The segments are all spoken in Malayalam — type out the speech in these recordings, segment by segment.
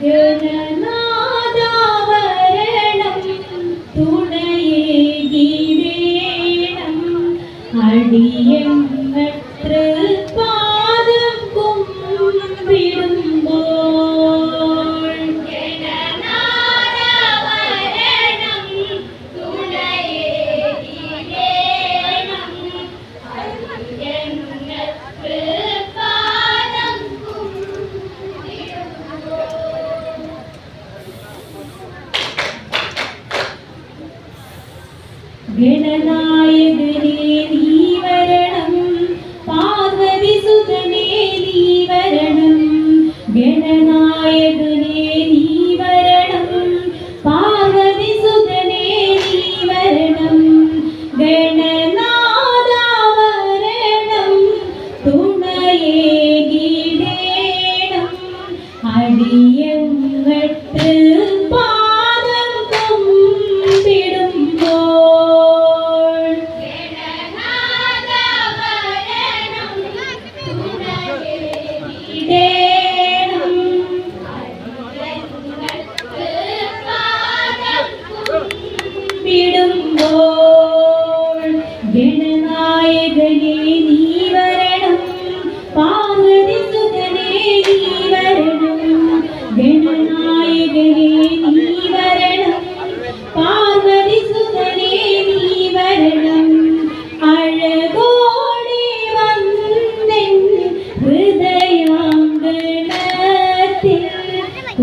Dear அடியன்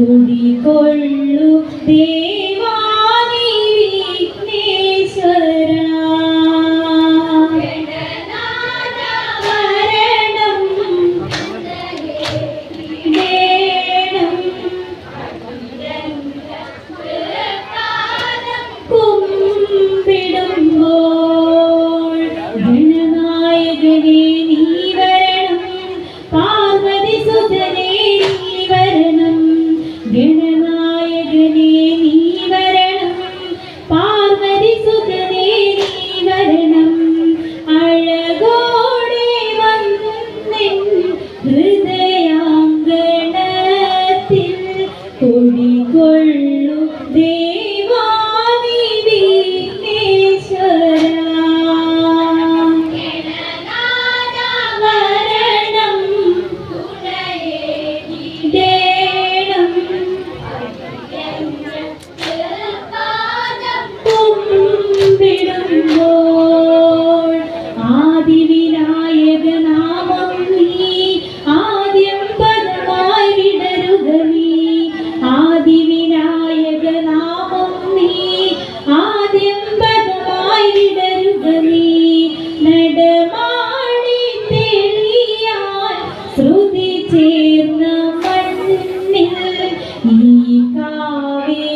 தூண்டிக் கொள்ள Cool. me.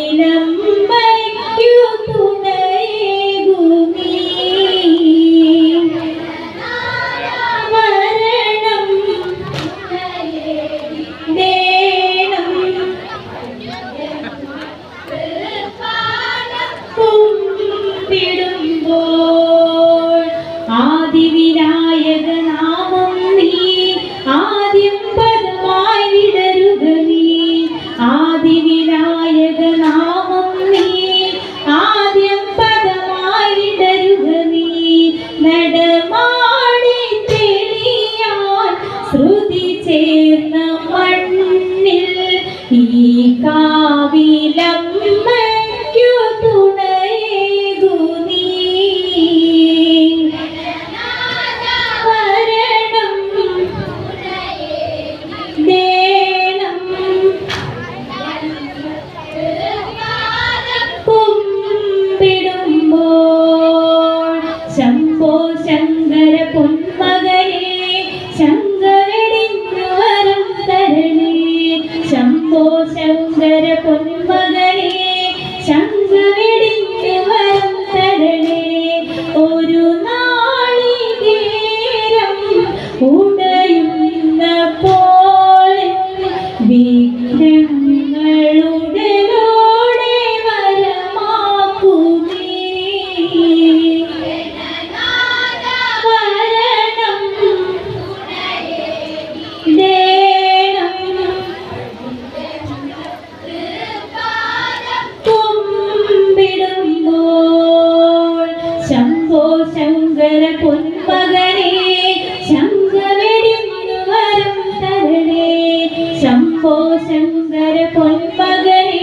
ശംഭോ ശങ്കര പൊന്മകനെ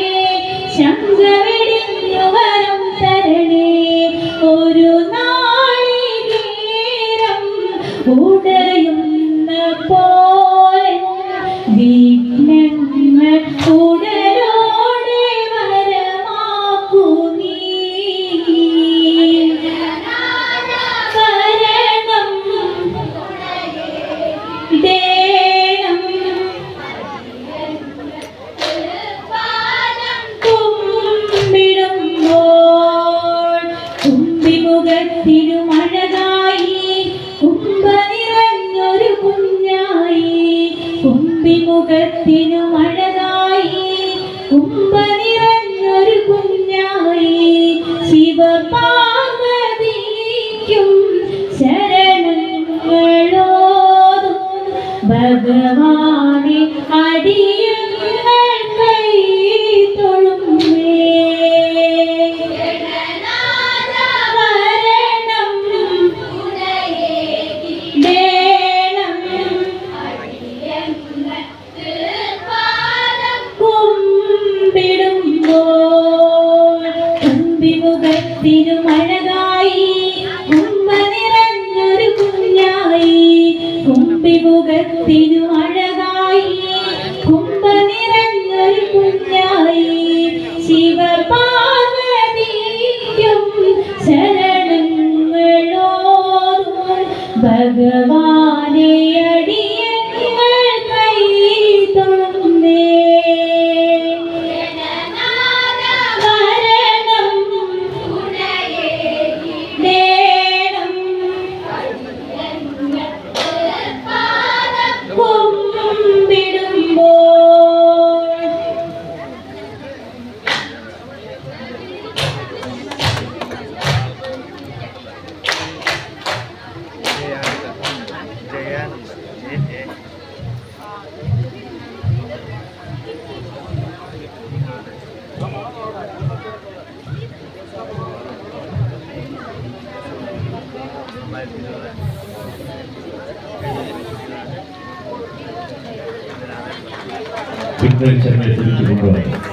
ശങ്കവിടിഞ്ഞു വരം തരണേ. ഒരു നാളികേരം ഉടയുന്ന പോലെ കുമ്പിമുഖത്തിനു മഴതായി കുമ്പ നിറഞ്ഞൊരു കുഞ്ഞായി ശിവപാർവതിക്കും ശരണങ്ങളോതും ഭഗവാനെ അടിയങ്ങൾ Yeah. 1 0 0 0 m 規模の